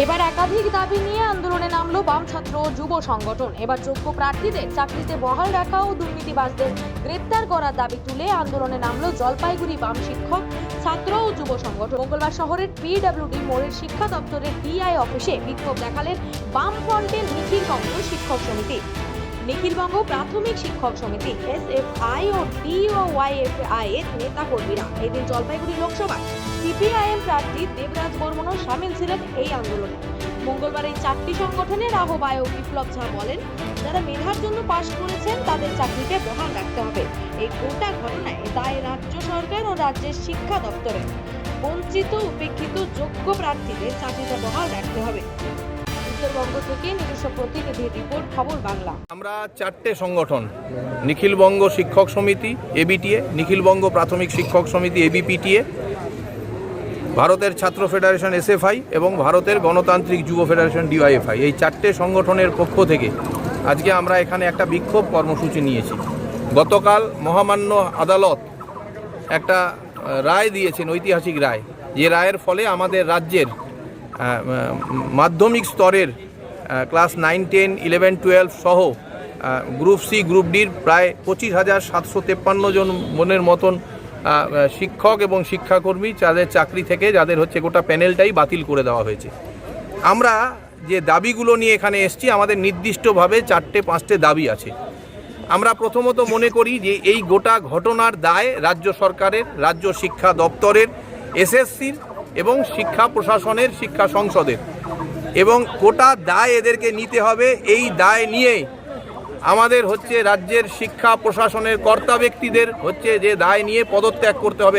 এবার একাধিক দাবি নিয়ে আন্দোলনে নামলো বাম ছাত্র যুব সংগঠন। এবার যোগ্য প্রার্থীদের চাকরিতে বহাল রাখা ও দুর্নীতিবাজদের গ্রেপ্তার করার দাবি তুলে আন্দোলনে নামলো জলপাইগুড়ি বাম শিক্ষক, ছাত্র ও যুব সংগঠন। মঙ্গলবার শহরের পিডব্লিউডি মোড়ের শিক্ষা দপ্তরের ডিআই অফিসে বিক্ষোভ দেখালেন বাম ফ্রন্টের নিখিল কংগ্রেস শিক্ষক সমিতি। নিখিলবঙ্গ প্রাথমিক শিক্ষক সমিতি এস এফ আই ও ডিওয়াইএফআই এর নেতা কর্মীরা এদিন জলপাইগুড়ি লোকসভায় সিপিআইএম প্রার্থী দেবরাজ বর্মনও সামিল ছিলেন এই আন্দোলনে। মঙ্গলবার এই চারটি সংগঠনের আহ্বায়ক বিপ্লব ঝা বলেন, যারা মেধার জন্য পাশ করেছেন, তাদের চাকরিতে বহাল রাখতে হবে। এই গোটা ঘটনায় দায় রাজ্য সরকার ও রাজ্যের শিক্ষা দপ্তরের। বঞ্চিত, উপেক্ষিত, যোগ্য প্রার্থীদের চাকরিতে বহাল রাখতে হবে। উত্তরবঙ্গ থেকে নিজস্ব প্রতিনিধির রিপোর্ট, খবর বাংলা। আমরা চারটে সংগঠন নিখিলবঙ্গ শিক্ষক সমিতি এবিটিএ নিখিলবঙ্গ প্রাথমিক শিক্ষক সমিতি এবিপিটিএ ভারতের ছাত্র ফেডারেশন এসএফআই এবং ভারতের গণতান্ত্রিক যুব ফেডারেশন ডিওয়াইএফআই এই চারটে সংগঠনের পক্ষ থেকে আজকে আমরা এখানে একটা বিক্ষোভ কর্মসূচি নিয়েছি। গতকাল মহামান্য আদালত একটা রায় দিয়েছেন, ঐতিহাসিক রায়। যে রায়ের ফলে আমাদের রাজ্যের মাধ্যমিক স্তরের class nine ten eleven twelve সহ গ্রুপ সি গ্রুপ ডির প্রায় পঁচিশ হাজার সাতশো তেপ্পান্ন জন মনের মতন শিক্ষক এবং শিক্ষাকর্মী যাদের চাকরি থেকে, যাদের হচ্ছে গোটা প্যানেলটাই বাতিল করে দেওয়া হয়েছে। আমরা যে দাবিগুলো নিয়ে এখানে এসেছি, আমাদের নির্দিষ্টভাবে চারটে, পাঁচটে দাবি আছে। আমরা প্রথমত মনে করি যে এই গোটা ঘটনার দায় রাজ্য সরকারের, রাজ্য শিক্ষা দপ্তরের এসএসসির এবং শিক্ষা প্রশাসনের, শিক্ষা সংসদের। এবং কোটা দায় এদেরকে নিতে হবে। এই দায় নিয়ে আমাদের হচ্ছে রাজ্যের শিক্ষা প্রশাসনের কর্তা ব্যক্তিদের হচ্ছে যে দায় নিয়ে পদত্যাগ করতে হবে।